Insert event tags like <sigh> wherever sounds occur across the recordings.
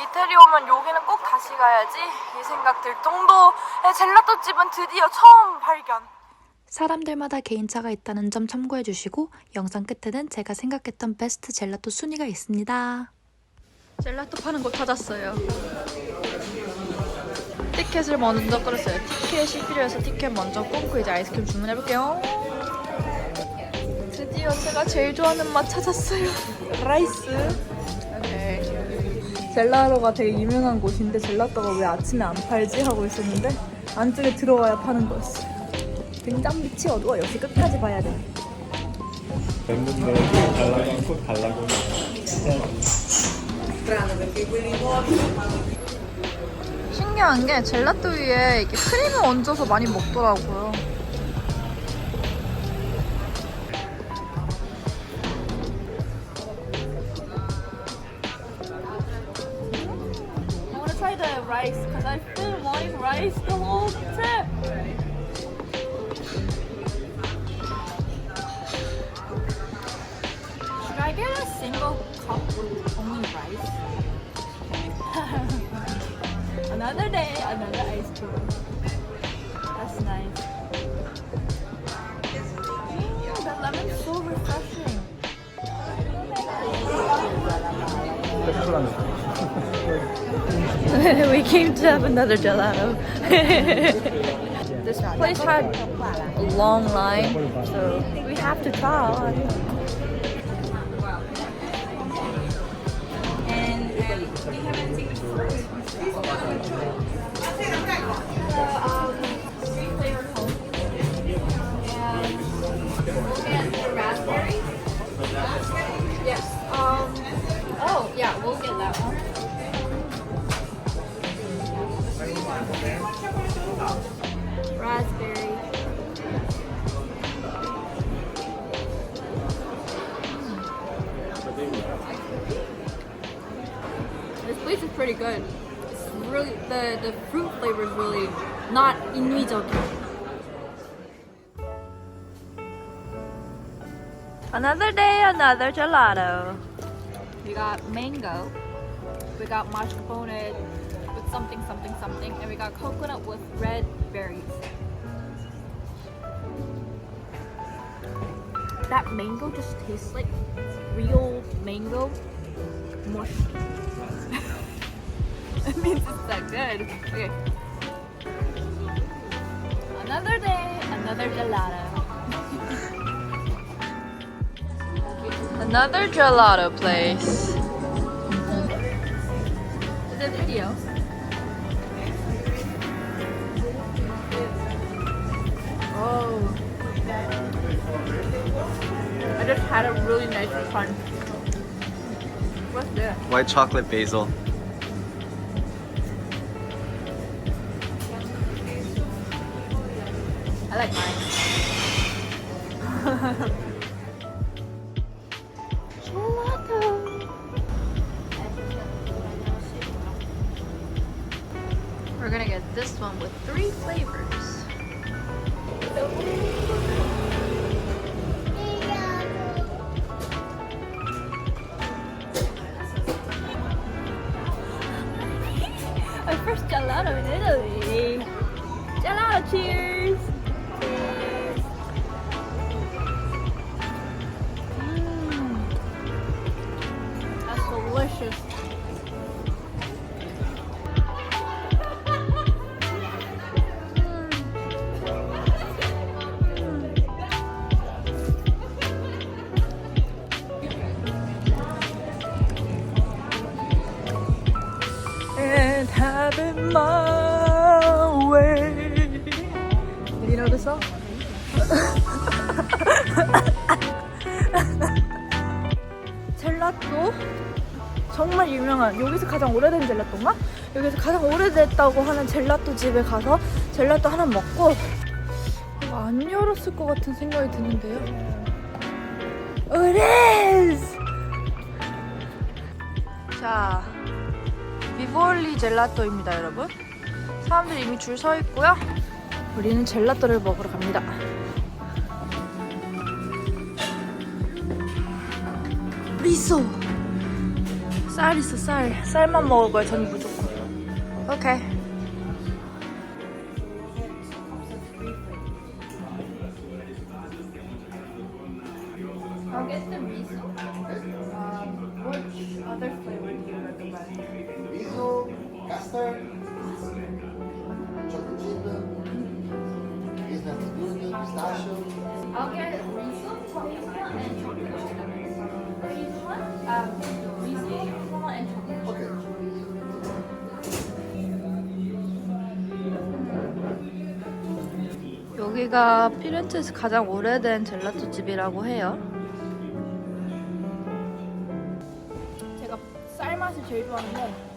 이태리 오면 여기는 꼭 다시 가야지 이 생각 들 정도의 젤라또 집은 드디어 처음 발견. 사람들마다 개인차가 있다는 점 참고해 주시고 영상 끝에는 제가 생각했던 베스트 젤라또 순위가 있습니다. 젤라또 파는 곳 찾았어요. 티켓을 먼저 끊었어요. 티켓이 필요해서 티켓 먼저 끊고 이제 아이스크림 주문해 볼게요. 드디어 제가 제일 좋아하는 맛 찾았어요. <laughs> 라이스. 젤라또가 되게 유명한 곳인데 젤라또가 왜 아침에 안 팔지 하고 있었는데 안쪽에 들어와야 파는 거였어요. 등잔 밑이 어두워 역시 끝까지 봐야 돼. 멤버들 달라고 꼭 달라고 신기한 게 젤라또 위에 이렇게 크림을 얹어서 많이 먹더라고요. Rice because I've been wanting rice the whole trip. Should I get a single cup with only rice? <laughs> another day, another ice cream. That's nice. Mm, that lemon's so refreshing. <laughs> we came to have another gelato. <laughs> this place had a long line, so we have to try. pretty good. It's really the the fruit flavor is really not inmizoki. Another day, another gelato. We got mango. We got mascarpone with something, something, something, and we got coconut with red berries. That mango just tastes like real mango mush. <laughs> <laughs> it means it's that good. Okay. Another day, another gelato. <laughs> Another gelato place. The video. Oh. I just had a really nice crunch. What's this? White chocolate basil. I like mine. Gelato. We're gonna get this one with three flavors. Delicious. And having my way. You know the song? 젤라또 정말 유명한 여기서 가장 오래된 젤라또인가? 여기서 가장 오래됐다고 하는 젤라또 집에 가서 젤라또 하나 먹고 이거 안 열었을 것 같은 생각이 드는데요. Is! 자, 비볼리 젤라또입니다, 여러분. 사람들이 이미 줄 서 있고요. 우리는 젤라또를 먹으러 갑니다. 리소 쌀 있어 쌀 쌀만 먹을 거야 저는 무조건 오케이 I'll get the miso. Um, which other flavor do you recommend? miso, custard, chocolate chip, hazelnut gluten, pistachio. I'll get miso, hazelnut, and chocolate chip. Hazelnut, um, 여기가 피렌체에서 가장 오래된 젤라또 집이라고 해요 제가 쌀 맛을 제일 좋아하는데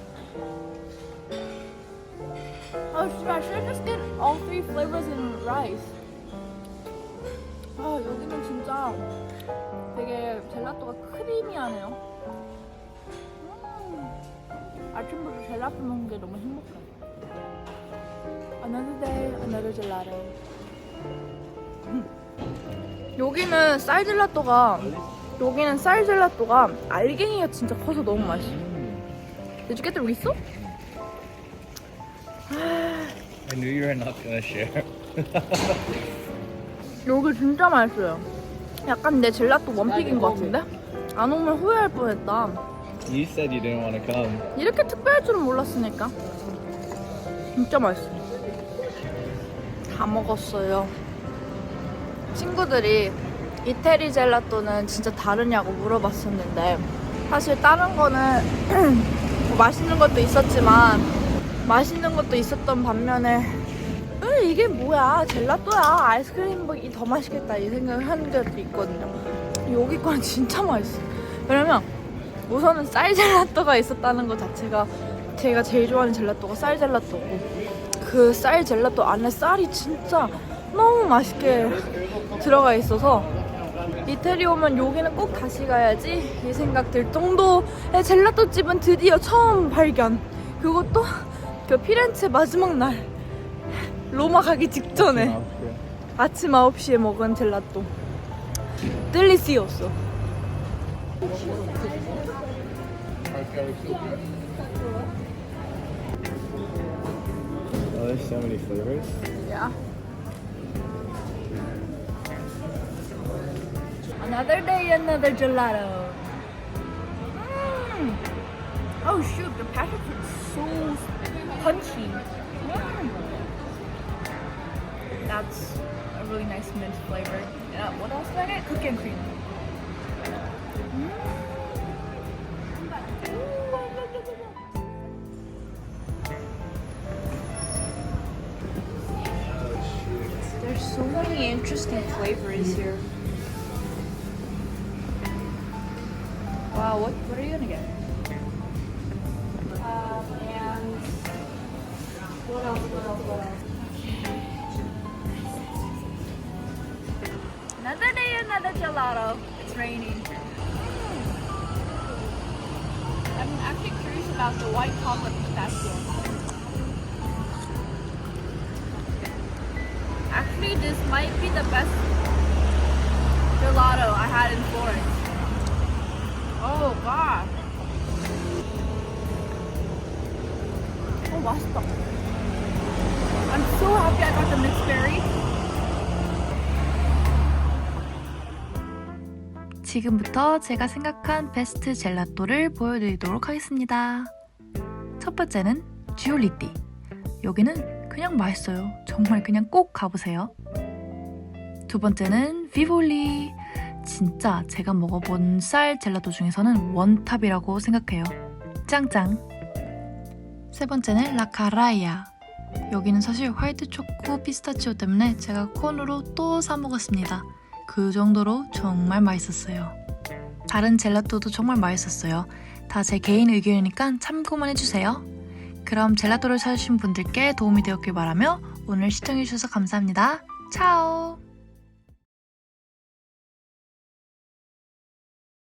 Oh, should I should just get all three flavors in rice? 아 여기는 진짜 되게 젤라또가 크리미하네요. 음, 아침부터 젤라또 먹는 게 너무 행복해. Another day, another gelato. 여기는 쌀 젤라또가 여기는 쌀 젤라또가 알갱이가 진짜 커서 너무 맛있어. Did you get the riso? I knew you were not gonna share. <laughs> 여기 진짜 맛있어요. 약간 내 젤라또 원픽인 것 같은데? 안 오면 후회할 뻔했다. You said you didn't want to come. 이렇게 특별할 줄은 몰랐으니까. 진짜 맛있어. 다 먹었어요. 친구들이 이태리 젤라또는 진짜 다르냐고 물어봤었는데 사실 다른 거는 <clears throat> 뭐 맛있는 것도 있었지만 맛있는 것도 있었던 반면에 으, 이게 뭐야? 젤라또야. 아이스크림이 더 맛있겠다 이 생각을 하는 것도 있거든요. 여기 거는 진짜 맛있어. 왜냐면 우선은 쌀 젤라또가 있었다는 것 자체가 제가 제일 좋아하는 젤라또가 쌀 젤라또고 그 쌀 젤라또 안에 쌀이 진짜 너무 맛있게 들어가 있어서 이태리 오면 여기는 꼭 다시 가야지 이 생각 들 정도의 젤라또 집은 드디어 처음 발견 그것도 그 피렌체 마지막 날 로마 가기 직전에 아침 9시에 먹은 젤라또 델리시였어 Oh, there's so many flavors. Yeah. Another day, another gelato. Mm. Oh shoot, the package is so punchy. Mm. That's a really nice mint flavor. Yeah, what else did I get? Cookie and cream. There's so many interesting flavors here. Wow, what, what are you gonna get? Um, and what else, what else, what else? Another day, another gelato. It's raining. I'm actually curious about the white chocolate pistachio. Actually, this might be the best gelato I had in Florence. Oh god. Oh, 맛있다. I'm so happy I got the mixed berry. 지금부터 제가 생각한 베스트 젤라또를 보여드리도록 하겠습니다. 첫 번째는 쥐올리띠. 여기는 그냥 맛있어요. 정말 그냥 꼭 가보세요. 두 번째는 비볼리. 진짜 제가 먹어본 쌀 젤라또 중에서는 원탑이라고 생각해요. 짱짱. 세 번째는 라카라이아. 여기는 사실 화이트 초코 피스타치오 때문에 제가 콘으로 또 사 먹었습니다. 그 정도로 정말 맛있었어요. 다른 젤라또도 정말 맛있었어요. 다 제 개인 의견이니까 참고만 해주세요. 그럼 젤라또를 찾으신 분들께 도움이 되었길 바라며 오늘 시청해주셔서 감사합니다. 차오!